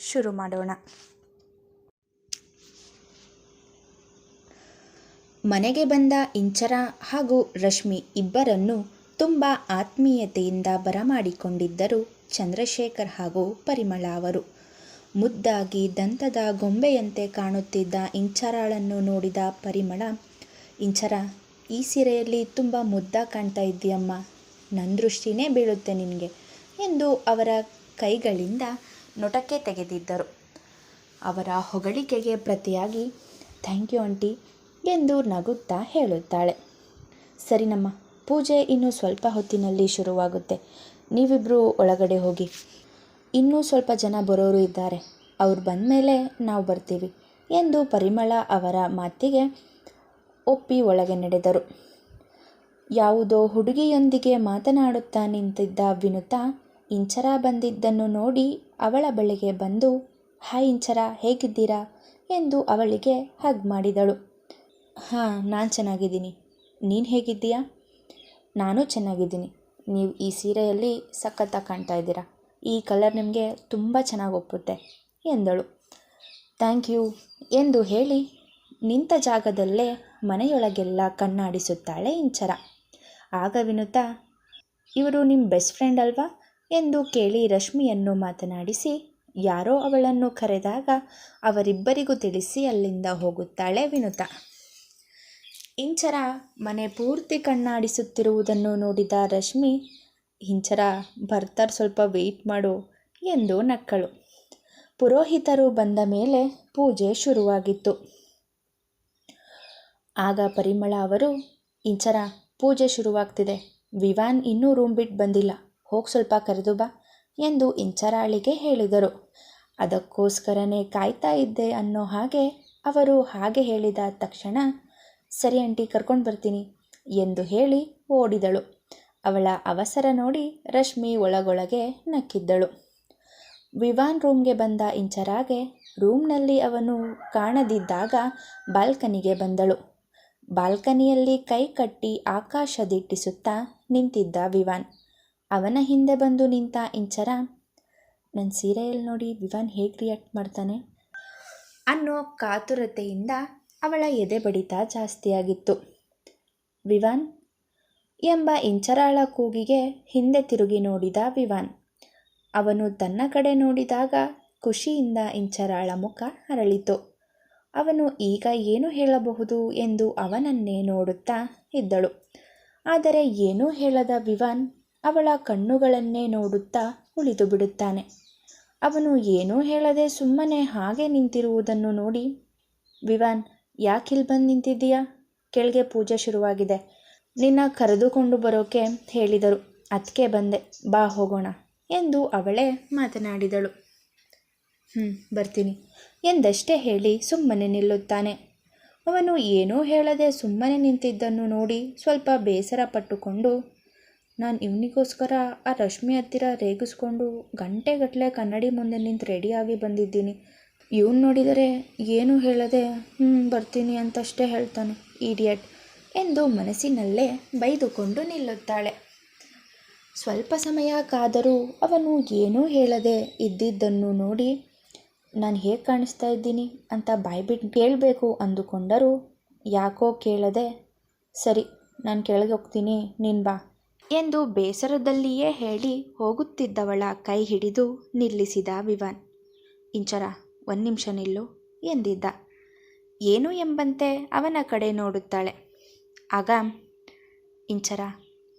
ಶುರು ಮಾಡೋಣ. ಮನೆಗೆ ಬಂದ ಇಂಚರ ಹಾಗೂ ರಶ್ಮಿ ಇಬ್ಬರನ್ನು ತುಂಬ ಆತ್ಮೀಯತೆಯಿಂದ ಬರಮಾಡಿಕೊಂಡಿದ್ದರು ಚಂದ್ರಶೇಖರ್ ಹಾಗೂ ಪರಿಮಳ ಅವರು. ಮುದ್ದಾಗಿ ದಂತದ ಗೊಂಬೆಯಂತೆ ಕಾಣುತ್ತಿದ್ದ ಇಂಚರಾಳನ್ನು ನೋಡಿದ ಪರಿಮಳ, ಇಂಚರ, ಈ ಸೀರೆಯಲ್ಲಿ ತುಂಬ ಮುದ್ದ ಕಾಣ್ತಾ ಇದ್ದೀಯಮ್ಮ. ನನ್ನ ದೃಷ್ಟಿನೇ ಬೀಳುತ್ತೆ ನಿನಗೆ ಎಂದು ಅವರ ಕೈಗಳಿಂದ ನೊಟಕ್ಕೆ ತೆಗೆದಿದ್ದರು. ಅವರ ಹೊಗಳಿಕೆಗೆ ಪ್ರತಿಯಾಗಿ, ಥ್ಯಾಂಕ್ ಯು ಆಂಟಿ ಎಂದು ನಗುತ್ತಾ ಹೇಳುತ್ತಾಳೆ. ಸರಿನಮ್ಮ ಪೂಜೆ ಇನ್ನು ಸ್ವಲ್ಪ ಹೊತ್ತಿನಲ್ಲಿ ಶುರುವಾಗುತ್ತೆ. ನೀವಿಬ್ಬರು ಒಳಗಡೆ ಹೋಗಿ. ಇನ್ನೂ ಸ್ವಲ್ಪ ಜನ ಬರೋರು ಇದ್ದಾರೆ. ಅವ್ರು ಬಂದ ಮೇಲೆ ನಾವು ಬರ್ತೀವಿ ಎಂದು ಪರಿಮಳ ಅವರ ಮಾತಿಗೆ ಒಪ್ಪಿ ಒಳಗೆ ನಡೆದರು. ಯಾವುದೋ ಹುಡುಗಿಯೊಂದಿಗೆ ಮಾತನಾಡುತ್ತಾ ನಿಂತಿದ್ದ ವಿನುತಾ ಇಂಚರ ಬಂದಿದ್ದನ್ನು ನೋಡಿ ಅವಳ ಬಳಿಗೆ ಬಂದು, ಹಾಯ್ ಇಂಚರ, ಹೇಗಿದ್ದೀರಾ? ಎಂದು ಅವಳಿಗೆ ಹಗ್ ಮಾಡಿದಳು. ಹಾಂ, ನಾನು ಚೆನ್ನಾಗಿದ್ದೀನಿ. ನೀನು ಹೇಗಿದ್ದೀಯಾ? ನಾನು ಚೆನ್ನಾಗಿದ್ದೀನಿ. ನೀವು ಈ ಸೀರೆಯಲ್ಲಿ ಸಖತ್ತಾಗಿ ಕಾಣ್ತಾ ಇದ್ದೀರಾ. ಈ ಕಲರ್ ನಿಮಗೆ ತುಂಬ ಚೆನ್ನಾಗಿ ಒಪ್ಪುತ್ತೆ, ಎಂದಳು. ಥ್ಯಾಂಕ್ ಯು, ಎಂದು ಹೇಳಿ ನಿಂತ ಜಾಗದಲ್ಲೇ ಮನೆಯೊಳಗೆಲ್ಲ ಕಣ್ಣಾಡಿಸುತ್ತಾಳೆ ಇಂಚರ. ಆಗ ವಿನುತಾ, ಇವರು ನಿಮ್ಮ ಬೆಸ್ಟ್ ಫ್ರೆಂಡ್ ಅಲ್ವಾ? ಎಂದು ಕೇಳಿ ರಶ್ಮಿಯನ್ನು ಮಾತನಾಡಿಸಿ, ಯಾರೋ ಅವಳನ್ನು ಕರೆದಾಗ ಅವರಿಬ್ಬರಿಗೂ ತಿಳಿಸಿ ಅಲ್ಲಿಂದ ಹೋಗುತ್ತಾಳೆ ವಿನುತಾ. ಇಂಚರ ಮನೆ ಪೂರ್ತಿ ಕಣ್ಣಾಡಿಸುತ್ತಿರುವುದನ್ನು ನೋಡಿದ ರಶ್ಮಿ, ಇಂಚರ ಬರ್ತಾರೆ ಸ್ವಲ್ಪ ವೆಯ್ಟ್ ಮಾಡು ಎಂದು ನಕ್ಕಳು. ಪುರೋಹಿತರು ಬಂದ ಮೇಲೆ ಪೂಜೆ ಶುರುವಾಗಿತ್ತು. ಆಗ ಪರಿಮಳ ಅವರು, ಇಂಚರ, ಪೂಜೆ ಶುರುವಾಗ್ತಿದೆ. ವಿವಾನ್ ಇನ್ನೂ ರೂಮ್ ಬಿಟ್ಟು ಬಂದಿಲ್ಲ. ಹೋಗಿ ಸ್ವಲ್ಪ ಕರೆದು ಬಾ ಎಂದು ಇಂಚರಾಳಿಗೆ ಹೇಳಿದರು. ಅದಕ್ಕೋಸ್ಕರನೇ ಕಾಯ್ತಾ ಇದ್ದೆ ಅನ್ನೋ ಹಾಗೆ ಅವರು ಹಾಗೆ ಹೇಳಿದ ತಕ್ಷಣ, ಸರಿ ಆಂಟಿ, ಕರ್ಕೊಂಡು ಬರ್ತೀನಿ ಎಂದು ಹೇಳಿ ಓಡಿದಳು. ಅವಳ ಅವಸರ ನೋಡಿ ರಶ್ಮಿ ಒಳಗೊಳಗೆ ನಕ್ಕಿದ್ದಳು. ವಿವಾನ್ ರೂಮ್ಗೆ ಬಂದ ಇಂಚರಾಗೆ ರೂಮ್ನಲ್ಲಿ ಅವನು ಕಾಣದಿದ್ದಾಗ ಬಾಲ್ಕನಿಗೆ ಬಂದಳು. ಬಾಲ್ಕನಿಯಲ್ಲಿ ಕೈ ಕಟ್ಟಿ ಆಕಾಶ ದಿಟ್ಟಿಸುತ್ತಾ ನಿಂತಿದ್ದ ವಿವಾನ್. ಅವನ ಹಿಂದೆ ಬಂದು ನಿಂತ ಇಂಚರ ನನ್ನ ಸೀರೆಯಲ್ಲಿ ನೋಡಿ ವಿವಾನ್ ಹೇಗೆ ರಿಯಾಕ್ಟ್ ಮಾಡ್ತಾನೆ? ಅನ್ನೋ ಕಾತುರತೆಯಿಂದ ಅವಳ ಎದೆ ಬಡಿತ ಜಾಸ್ತಿಯಾಗಿತ್ತು. ವಿವಾನ್? ಎಂಬ ಇಂಚರಾಳ ಕೂಗಿಗೆ ಹಿಂದೆ ತಿರುಗಿ ನೋಡಿದ ವಿವಾನ್. ಅವನು ತನ್ನ ಕಡೆ ನೋಡಿದಾಗ ಖುಷಿಯಿಂದ ಇಂಚರಾಳ ಮುಖ ಅರಳಿತು. ಅವನು ಈಗ ಏನು ಹೇಳಬಹುದು ಎಂದು ಅವನನ್ನೇ ನೋಡುತ್ತಾ ಇದ್ದಳು. ಆದರೆ ಏನೂ ಹೇಳದ ವಿವಾನ್ ಅವಳ ಕಣ್ಣುಗಳನ್ನೇ ನೋಡುತ್ತಾ ಉಳಿದು ಬಿಡುತ್ತಾನೆ. ಅವನು ಏನೂ ಹೇಳದೆ ಸುಮ್ಮನೆ ಹಾಗೆ ನಿಂತಿರುವುದನ್ನು ನೋಡಿ, ವಿವಾನ್ ಇಲ್ಲಿ ಬಂದು ನಿಂತಿದ್ದೀಯಾ? ಕೆಳಗೆ ಪೂಜೆ ಶುರುವಾಗಿದೆ. ನಿನ್ನ ಕರೆದುಕೊಂಡು ಬರೋಕೆ ಹೇಳಿದರು. ಅದಕ್ಕೆ ಬಂದೆ. ಬಾ, ಹೋಗೋಣ ಎಂದು ಅವಳೇ ಮಾತನಾಡಿದಳು. ಹ್ಞೂ ಬರ್ತೀನಿ ಎಂದಷ್ಟೇ ಹೇಳಿ ಸುಮ್ಮನೆ ನಿಲ್ಲುತ್ತಾನೆ. ಅವನು ಏನೂ ಹೇಳದೆ ಸುಮ್ಮನೆ ನಿಂತಿದ್ದನ್ನು ನೋಡಿ ಸ್ವಲ್ಪ ಬೇಸರ ಪಟ್ಟುಕೊಂಡು ನಾನು ಇವನಿಗೋಸ್ಕರ ಆ ರಶ್ಮಿ ಹತ್ತಿರ ರೇಗಿಸ್ಕೊಂಡು ಗಂಟೆಗಟ್ಟಲೆ ಕನ್ನಡಿ ಮುಂದೆ ನಿಂತು ರೆಡಿಯಾಗಿ ಬಂದಿದ್ದೀನಿ. ಇವನು ನೋಡಿದರೆ ಏನು ಹೇಳದೆ ಹ್ಞೂ ಬರ್ತೀನಿ ಅಂತಷ್ಟೇ ಹೇಳ್ತಾನೆ ಈಡಿಯಟ್ ಎಂದು ಮನಸ್ಸಿನಲ್ಲೇ ಬೈದುಕೊಂಡು ನಿಲ್ಲುತ್ತಾಳೆ. ಸ್ವಲ್ಪ ಸಮಯ ಕಾದರೂ ಅವನು ಏನೂ ಹೇಳದೆ ಇದ್ದಿದ್ದನ್ನು ನೋಡಿ, ನಾನು ಹೇಗೆ ಕಾಣಿಸ್ತಾ ಇದ್ದೀನಿ ಅಂತ ಬಾಯ್ಬಿಟ್ಟು ಕೇಳಬೇಕು ಅಂದುಕೊಂಡರೂ ಯಾಕೋ ಕೇಳದೆ, ಸರಿ, ನಾನು ಕೆಳಗೆ ಹೋಗ್ತೀನಿ, ನೀನು ಬಾ. ಎಂದು ಬೇಸರದಲ್ಲಿಯೇ ಹೇಳಿ ಹೋಗುತ್ತಿದ್ದವಳ ಕೈ ಹಿಡಿದು ನಿಲ್ಲಿಸಿದ ವಿವಾನ್. ಇಂಚರ, ಒಂದು ನಿಮಿಷ ನಿಲ್ಲು, ಎಂದಿದ್ದ. ಏನು ಎಂಬಂತೆ ಅವನ ಕಡೆ ನೋಡುತ್ತಾಳೆ. ಆಗ, ಇಂಚರ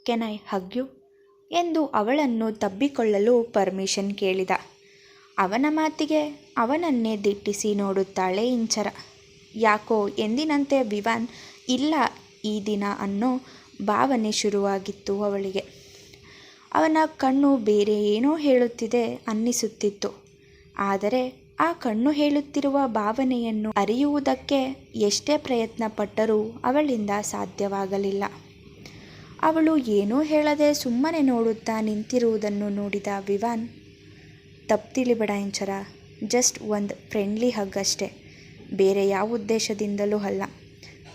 ಕೆನ್ ಐ ಹಗ್ಯು ಎಂದು ಅವಳನ್ನು ತಬ್ಬಿಕೊಳ್ಳಲು ಪರ್ಮಿಷನ್ ಕೇಳಿದ. ಅವನ ಮಾತಿಗೆ ಅವನನ್ನೇ ದಿಟ್ಟಿಸಿ ನೋಡುತ್ತಾಳೆ, ಇಂಚರ. ಯಾಕೋ ಎಂದಿನಂತೆ ವಿವಾನ್ ಇಲ್ಲ ಈ ದಿನ ಅನ್ನೋ ಭಾವನೆ ಶುರುವಾಗಿತ್ತು ಅವಳಿಗೆ. ಅವನ ಕಣ್ಣು ಬೇರೆ ಏನೋ ಹೇಳುತ್ತಿದೆ ಅನ್ನಿಸುತ್ತಿತ್ತು. ಆದರೆ ಆ ಕಣ್ಣು ಹೇಳುತ್ತಿರುವ ಭಾವನೆಯನ್ನು ಅರಿಯುವುದಕ್ಕೆ ಎಷ್ಟೇ ಪ್ರಯತ್ನ ಪಟ್ಟರೂ ಅವಳಿಂದ ಸಾಧ್ಯವಾಗಲಿಲ್ಲ. ಅವಳು ಏನೂ ಹೇಳದೆ ಸುಮ್ಮನೆ ನೋಡುತ್ತಾ ನಿಂತಿರುವುದನ್ನು ನೋಡಿದ ವಿವಾನ್, ತಪ್ತಿಲಿ ತಿಳಿಬೇಡ ಇಂಚರ, ಜಸ್ಟ್ ಒಂದು ಫ್ರೆಂಡ್ಲಿ ಹಗ್ ಅಷ್ಟೇ, ಬೇರೆ ಯಾವ ಉದ್ದೇಶದಿಂದಲೂ ಅಲ್ಲ,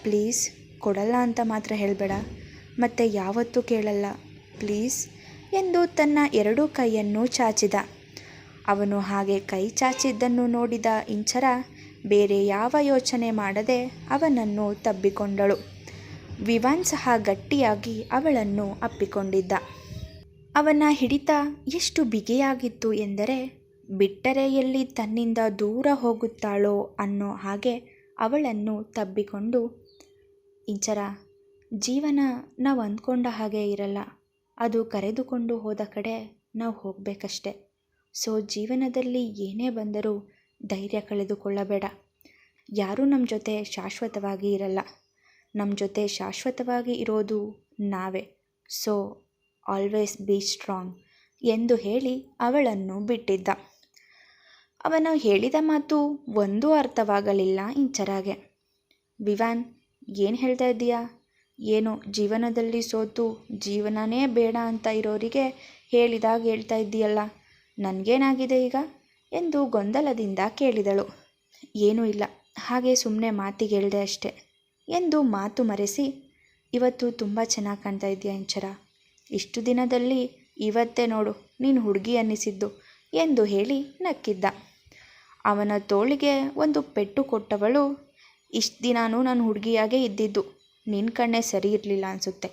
ಪ್ಲೀಸ್ ಕೊಡಲ್ಲ ಅಂತ ಮಾತ್ರ ಹೇಳಬೇಡ ಮತ್ತು ಯಾವತ್ತೂ ಕೇಳಲ್ಲ. ಪ್ಲೀಸ್ ಎಂದು ತನ್ನ ಎರಡೂ ಕೈಯನ್ನು ಚಾಚಿದ. ಅವನು ಹಾಗೆ ಕೈ ಚಾಚಿದ್ದನ್ನು ನೋಡಿದ ಇಂಚರ ಬೇರೆ ಯಾವ ಯೋಚನೆ ಮಾಡದೆ ಅವನನ್ನು ತಬ್ಬಿಕೊಂಡಳು. ವಿವಾನ್ ಸಹ ಗಟ್ಟಿಯಾಗಿ ಅವಳನ್ನು ಅಪ್ಪಿಕೊಂಡಿದ್ದ. ಅವನ ಹಿಡಿತ ಎಷ್ಟು ಬಿಗಿಯಾಗಿತ್ತು ಎಂದರೆ ಬಿಟ್ಟರೆ ಎಲ್ಲಿ ತನ್ನಿಂದ ದೂರ ಹೋಗುತ್ತಾಳೋ ಅನ್ನೋ ಹಾಗೆ ಅವಳನ್ನು ತಬ್ಬಿಕೊಂಡು, ಇಂಚರ ಜೀವನ ನಾವು ಅಂದ್ಕೊಂಡ ಹಾಗೆ ಇರಲ್ಲ. ಅದು ಕರೆದುಕೊಂಡು ಹೋದ ಕಡೆ ನಾವು ಹೋಗಬೇಕಷ್ಟೆ. ಸೊ, ಜೀವನದಲ್ಲಿ ಏನೇ ಬಂದರೂ ಧೈರ್ಯ ಕಳೆದುಕೊಳ್ಳಬೇಡ. ಯಾರೂ ನಮ್ಮ ಜೊತೆ ಶಾಶ್ವತವಾಗಿ ಇರಲ್ಲ. ನಮ್ಮ ಜೊತೆ ಶಾಶ್ವತವಾಗಿ ಇರೋದು ನಾವೇ. ಸೊ, ಆಲ್ವೇಸ್ ಬಿ ಸ್ಟ್ರಾಂಗ್ ಎಂದು ಹೇಳಿ ಅವಳನ್ನು ಬಿಟ್ಟಿದ್ದ. ಅವನು ಹೇಳಿದ ಮಾತು ಒಂದೂ ಅರ್ಥವಾಗಲಿಲ್ಲ ಇಂಚರಾಗೆ. ವಿವಾನ್, ಏನು ಹೇಳ್ತಾ ಇದ್ದೀಯಾ? ಏನೋ ಜೀವನದಲ್ಲಿ ಸೋತು ಜೀವನನೇ ಬೇಡ ಅಂತ ಇರೋರಿಗೆ ಹೇಳಿದಾಗ ಹೇಳ್ತಾ ಇದ್ದೀಯಲ್ಲ, ನನಗೇನಾಗಿದೆ ಈಗ? ಎಂದು ಗೊಂದಲದಿಂದ ಕೇಳಿದಳು. ಏನೂ ಇಲ್ಲ, ಹಾಗೆ ಸುಮ್ಮನೆ ಮಾತಿಗೆ ಹೇಳ್ದೆ ಅಷ್ಟೆ ಎಂದು ಮಾತು ಮರೆಸಿ, ಇವತ್ತು ತುಂಬ ಚೆನ್ನಾಗಿ ಕಾಣ್ತಾ ಇದೆಯಾ ಇಂಚರ? ಇಷ್ಟು ದಿನದಲ್ಲಿ ಇವತ್ತೇ ನೋಡು, ನೀನು ಹುಡುಗಿ ಅನ್ನಿಸಿದ್ದು ಎಂದು ಹೇಳಿ ನಕ್ಕಿದ್ದ. ಅವನ ತೋಳಿಗೆ ಒಂದು ಪೆಟ್ಟು ಕೊಟ್ಟವಳು, ಇಷ್ಟು ದಿನಾನೂ ನಾನು ಹುಡುಗಿಯಾಗೇ ಇದ್ದಿದ್ದು ನಿನ್ನ ಕಣ್ಣೇ ಸರಿ ಇರಲಿಲ್ಲ ಅನಿಸುತ್ತೆ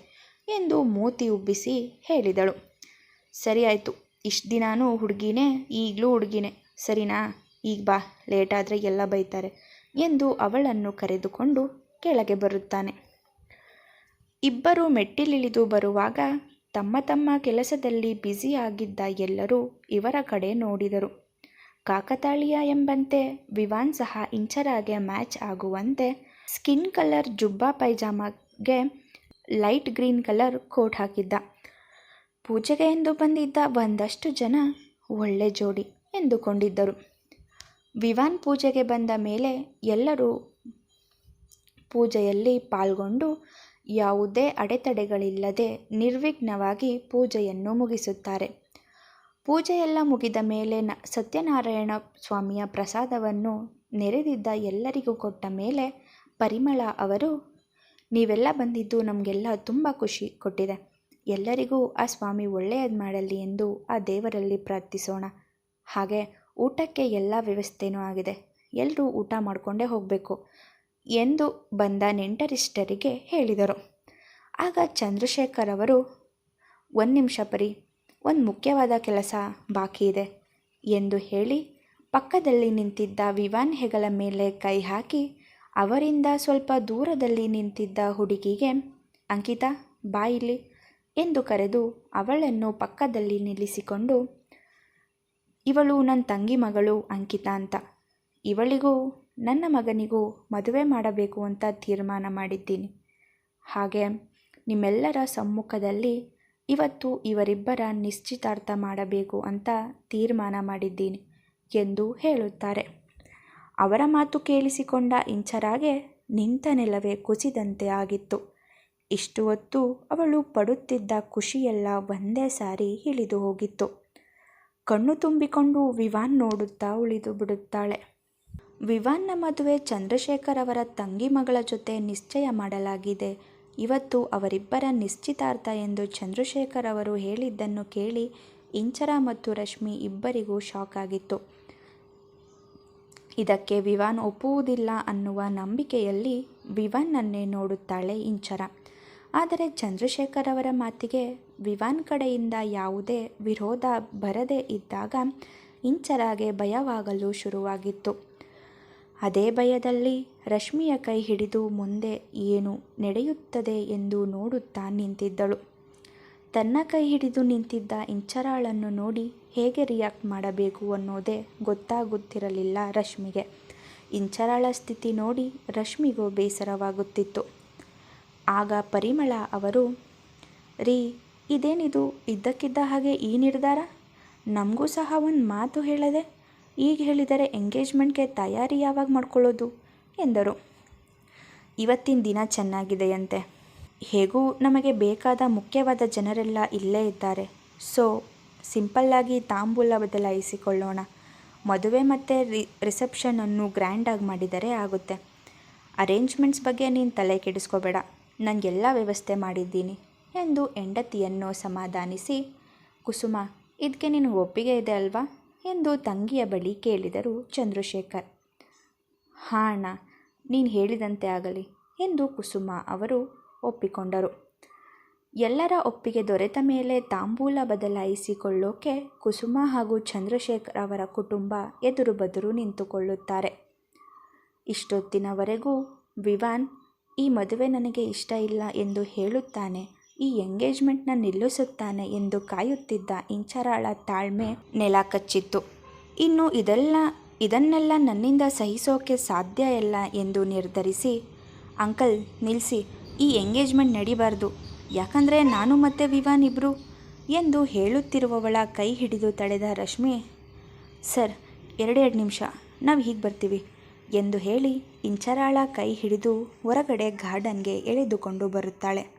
ಎಂದು ಮೂತಿ ಉಬ್ಬಿಸಿ ಹೇಳಿದಳು. ಸರಿ ಆಯಿತು, ಇಷ್ಟು ದಿನಾನೂ ಹುಡುಗಿನೇ, ಈಗಲೂ ಹುಡುಗಿನೇ. ಸರಿನಾ? ಈಗ ಬಾ, ಲೇಟಾದರೆ ಎಲ್ಲ ಬೈತಾರೆ ಎಂದು ಅವಳನ್ನು ಕರೆದುಕೊಂಡು ಕೆಳಗೆ ಬರುತ್ತಾನೆ. ಇಬ್ಬರು ಮೆಟ್ಟಿಲಿಳಿದು ಬರುವಾಗ ತಮ್ಮ ತಮ್ಮ ಕೆಲಸದಲ್ಲಿ ಬ್ಯುಸಿಯಾಗಿದ್ದ ಎಲ್ಲರೂ ಇವರ ಕಡೆ ನೋಡಿದರು. ಕಾಕತಾಳೀಯ ಎಂಬಂತೆ ವಿವಾನ್ ಸಹ ಇಂಚರಾಗೆ ಮ್ಯಾಚ್ ಆಗುವಂತೆ ಸ್ಕಿನ್ ಕಲರ್ ಜುಬ್ಬಾ ಪೈಜಾಮಾಗೆ ಲೈಟ್ ಗ್ರೀನ್ ಕಲರ್ ಕೋಟ್ ಹಾಕಿದ್ದ. ಪೂಜೆಗೆ ಎಂದು ಬಂದಿದ್ದ ಒಂದಷ್ಟು ಜನ ಒಳ್ಳೆ ಜೋಡಿ ಎಂದುಕೊಂಡಿದ್ದರು. ವಿವಾನ್ ಪೂಜೆಗೆ ಬಂದ ಮೇಲೆ ಎಲ್ಲರೂ ಪೂಜೆಯಲ್ಲಿ ಪಾಲ್ಗೊಂಡು ಯಾವುದೇ ಅಡೆತಡೆಗಳಿಲ್ಲದೆ ನಿರ್ವಿಘ್ನವಾಗಿ ಪೂಜೆಯನ್ನು ಮುಗಿಸುತ್ತಾರೆ. ಪೂಜೆಯೆಲ್ಲ ಮುಗಿದ ಮೇಲೆ ನ ಸತ್ಯನಾರಾಯಣ ಸ್ವಾಮಿಯ ಪ್ರಸಾದವನ್ನು ನೆರೆದಿದ್ದ ಎಲ್ಲರಿಗೂ ಕೊಟ್ಟ ಮೇಲೆ ಪರಿಮಳ ಅವರು, ನೀವೆಲ್ಲ ಬಂದಿದ್ದು ನಮಗೆಲ್ಲ ತುಂಬ ಖುಷಿ ಕೊಟ್ಟಿದೆ. ಎಲ್ಲರಿಗೂ ಆ ಸ್ವಾಮಿ ಒಳ್ಳೆಯದು ಮಾಡಲಿ ಎಂದು ಆ ದೇವರಲ್ಲಿ ಪ್ರಾರ್ಥಿಸೋಣ. ಹಾಗೆ ಊಟಕ್ಕೆ ಎಲ್ಲ ವ್ಯವಸ್ಥೆನೂ ಆಗಿದೆ. ಎಲ್ಲರೂ ಊಟ ಮಾಡಿಕೊಂಡೇ ಹೋಗಬೇಕು ಎಂದು ಬಂದ ನೆಂಟರಿಷ್ಟರಿಗೆ ಹೇಳಿದರು. ಆಗ ಚಂದ್ರಶೇಖರ್ ಅವರು, ಒಂದು ನಿಮಿಷ ಪರಿ, ಒಂದು ಮುಖ್ಯವಾದ ಕೆಲಸ ಬಾಕಿ ಇದೆ ಎಂದು ಹೇಳಿ ಪಕ್ಕದಲ್ಲಿ ನಿಂತಿದ್ದ ವಿವಾನ್ ಹೆಗಲ ಮೇಲೆ ಕೈ ಹಾಕಿ ಅವರಿಂದ ಸ್ವಲ್ಪ ದೂರದಲ್ಲಿ ನಿಂತಿದ್ದ ಹುಡುಗಿಗೆ, ಅಂಕಿತಾ, ಬಾ ಇಲ್ಲಿ, ಎಂದು ಕರೆದು ಅವಳನ್ನು ಪಕ್ಕದಲ್ಲಿ ನಿಲ್ಲಿಸಿಕೊಂಡು, ಇವಳು ನನ್ನ ತಂಗಿ ಮಗಳು, ಅಂಕಿತಾ ಅಂತ. ಇವಳಿಗೂ, ನನ್ನ ಮಗನಿಗೂ ಮದುವೆ ಮಾಡಬೇಕು ಅಂತ ತೀರ್ಮಾನ ಮಾಡಿದ್ದೀನಿ. ಹಾಗೆ ನಿಮ್ಮೆಲ್ಲರ ಸಮ್ಮುಖದಲ್ಲಿ ಇವತ್ತು ಇವರಿಬ್ಬರ ನಿಶ್ಚಿತಾರ್ಥ ಮಾಡಬೇಕು ಅಂತ ತೀರ್ಮಾನ ಮಾಡಿದ್ದೀನಿ, ಎಂದು ಹೇಳುತ್ತಾರೆ. ಅವರ ಮಾತು ಕೇಳಿಸಿಕೊಂಡ ಇಂಚರಾಗೆ ನಿಂತ ನೆಲವೇ ಕುಸಿದಂತೆ ಆಗಿತ್ತು. ಇಷ್ಟು ಹೊತ್ತು ಅವಳು ಪಡುತ್ತಿದ್ದ ಖುಷಿಯೆಲ್ಲ ಒಂದೇ ಸಾರಿ ಇಳಿದು ಹೋಗಿತ್ತು. ಕಣ್ಣು ತುಂಬಿಕೊಂಡು ವಿವಾನ್ ನೋಡುತ್ತಾ ಉಳಿದು ಬಿಡುತ್ತಾಳೆ. ವಿವಾನ್ನ ಮದುವೆ ಚಂದ್ರಶೇಖರ್ ಅವರ ತಂಗಿ ಮಗಳ ಜೊತೆ ನಿಶ್ಚಯ ಮಾಡಲಾಗಿದೆ. ಇವತ್ತು ಅವರಿಬ್ಬರ ನಿಶ್ಚಿತಾರ್ಥ ಎಂದು ಚಂದ್ರಶೇಖರ್ ಅವರು ಹೇಳಿದ್ದನ್ನು ಕೇಳಿ ಇಂಚರ ಮತ್ತು ರಶ್ಮಿ ಇಬ್ಬರಿಗೂ ಶಾಕ್ ಆಗಿತ್ತು. ಇದಕ್ಕೆ ವಿವಾನ್ ಒಪ್ಪುವುದಿಲ್ಲ ಅನ್ನುವ ನಂಬಿಕೆಯಲ್ಲಿ ವಿವಾನ್ನನ್ನೇ ನೋಡುತ್ತಾಳೆ ಇಂಚರ. ಆದರೆ ಚಂದ್ರಶೇಖರ್ ಅವರ ಮಾತಿಗೆ ವಿವಾನ್ ಕಡೆಯಿಂದ ಯಾವುದೇ ವಿರೋಧ ಬರದೇ ಇದ್ದಾಗ ಇಂಚರಾಗೆ ಭಯವಾಗಲು ಶುರುವಾಗಿತ್ತು. ಅದೇ ಭಯದಲ್ಲಿ ರಶ್ಮಿಯ ಕೈ ಹಿಡಿದು ಮುಂದೆ ಏನು ನಡೆಯುತ್ತದೆ ಎಂದು ನೋಡುತ್ತಾ ನಿಂತಿದ್ದಳು. ತನ್ನ ಕೈ ಹಿಡಿದು ನಿಂತಿದ್ದ ಇಂಚರಾಳನ್ನು ನೋಡಿ ಹೇಗೆ ರಿಯಾಕ್ಟ್ ಮಾಡಬೇಕು ಅನ್ನೋದೇ ಗೊತ್ತಾಗುತ್ತಿರಲಿಲ್ಲ ರಶ್ಮಿಗೆ. ಇಂಚರಾಳ ಸ್ಥಿತಿ ನೋಡಿ ರಶ್ಮಿಗೂ ಬೇಸರವಾಗುತ್ತಿತ್ತು. ಆಗ ಪರಿಮಳ ಅವರು, ರೀ, ಇದೇನಿದು? ಇದ್ದಕ್ಕಿದ್ದ ಹಾಗೆ ಈ ನಿರ್ಧಾರ? ನಮಗೂ ಸಹ ಒಂದು ಮಾತು ಹೇಳದೆ, ಈಗ ಹೇಳಿದರೆ ಎಂಗೇಜ್ಮೆಂಟ್ಗೆ ತಯಾರಿ ಯಾವಾಗ ಮಾಡ್ಕೊಳ್ಳೋದು? ಎಂದರು. ಇವತ್ತಿನ ದಿನ ಚೆನ್ನಾಗಿದೆಯಂತೆ. ಹೇಗೂ ನಮಗೆ ಬೇಕಾದ ಮುಖ್ಯವಾದ ಜನರೆಲ್ಲ ಇಲ್ಲೇ ಇದ್ದಾರೆ. ಸೊ, ಸಿಂಪಲ್ಲಾಗಿ ತಾಂಬೂಲ ಬದಲಾಯಿಸಿಕೊಳ್ಳೋಣ. ಮದುವೆ ಮತ್ತು ರಿ ರಿಸೆಪ್ಷನನ್ನು ಗ್ರ್ಯಾಂಡಾಗಿ ಮಾಡಿದರೆ ಆಗುತ್ತೆ. ಅರೇಂಜ್ಮೆಂಟ್ಸ್ ಬಗ್ಗೆ ನೀನು ತಲೆ ಕೆಡಿಸ್ಕೋಬೇಡ. ನನಗೆಲ್ಲ ವ್ಯವಸ್ಥೆ ಮಾಡಿದ್ದೀನಿ ಎಂದು ಹೆಂಡತಿಯನ್ನು ಸಮಾಧಾನಿಸಿ, ಕುಸುಮ ಇದಕ್ಕೆ ನಿನಗೆ ಒಪ್ಪಿಗೆ ಇದೆ ಅಲ್ವಾ? ಎಂದು ತಂಗಿಯ ಬಳಿ ಕೇಳಿದರು ಚಂದ್ರಶೇಖರ್. ಹಾಂ ಅಣ್ಣ, ನೀನು ಹೇಳಿದಂತೆ ಆಗಲಿ ಎಂದು ಕುಸುಮ ಅವರು ಒಪ್ಪಿಕೊಂಡರು. ಎಲ್ಲರ ಒಪ್ಪಿಗೆ ದೊರೆತ ಮೇಲೆ ತಾಂಬೂಲ ಬದಲಾಯಿಸಿಕೊಳ್ಳೋಕೆ ಕುಸುಮ ಹಾಗೂ ಚಂದ್ರಶೇಖರ್ ಅವರ ಕುಟುಂಬ ಎದುರು ಬದುರು ನಿಂತುಕೊಳ್ಳುತ್ತಾರೆ. ಇಷ್ಟೊತ್ತಿನವರೆಗೂ ವಿವಾನ್, ಈ ಮದುವೆ ನನಗೆ ಇಷ್ಟ ಇಲ್ಲ ಎಂದು ಹೇಳುತ್ತಾನೆ, ಈ ಎಂಗೇಜ್ಮೆಂಟ್ನ ನಿಲ್ಲಿಸುತ್ತಾನೆ ಎಂದು ಕಾಯುತ್ತಿದ್ದ ಇಂಚರಾಳ ತಾಳ್ಮೆ ನೆಲ ಕಚ್ಚಿತ್ತು. ಇನ್ನು ಇದೆಲ್ಲ, ಇದನ್ನೆಲ್ಲ ನನ್ನಿಂದ ಸಹಿಸೋಕೆ ಸಾಧ್ಯ ಇಲ್ಲ ಎಂದು ನಿರ್ಧರಿಸಿ, ಅಂಕಲ್ ನಿಲ್ಲಿಸಿ ಈ ಎಂಗೇಜ್ಮೆಂಟ್ ನಡಿಬಾರ್ದು. ಯಾಕಂದರೆ ನಾನು ಮತ್ತು ವಿವಾನ್ ಇಬ್ಬರು ಎಂದು ಹೇಳುತ್ತಿರುವವಳ ಕೈ ಹಿಡಿದು ತಡೆದ ರಶ್ಮಿ, ಸರ್, ಎರಡೆರಡು ನಿಮಿಷ, ನಾವು ಹೀಗೆ ಬರ್ತೀವಿ ಎಂದು ಹೇಳಿ ಇಂಚರಾಳ ಕೈ ಹಿಡಿದು ಹೊರಗಡೆ ಗಾರ್ಡನ್ಗೆ ಎಳೆದುಕೊಂಡು ಬರುತ್ತಾಳೆ.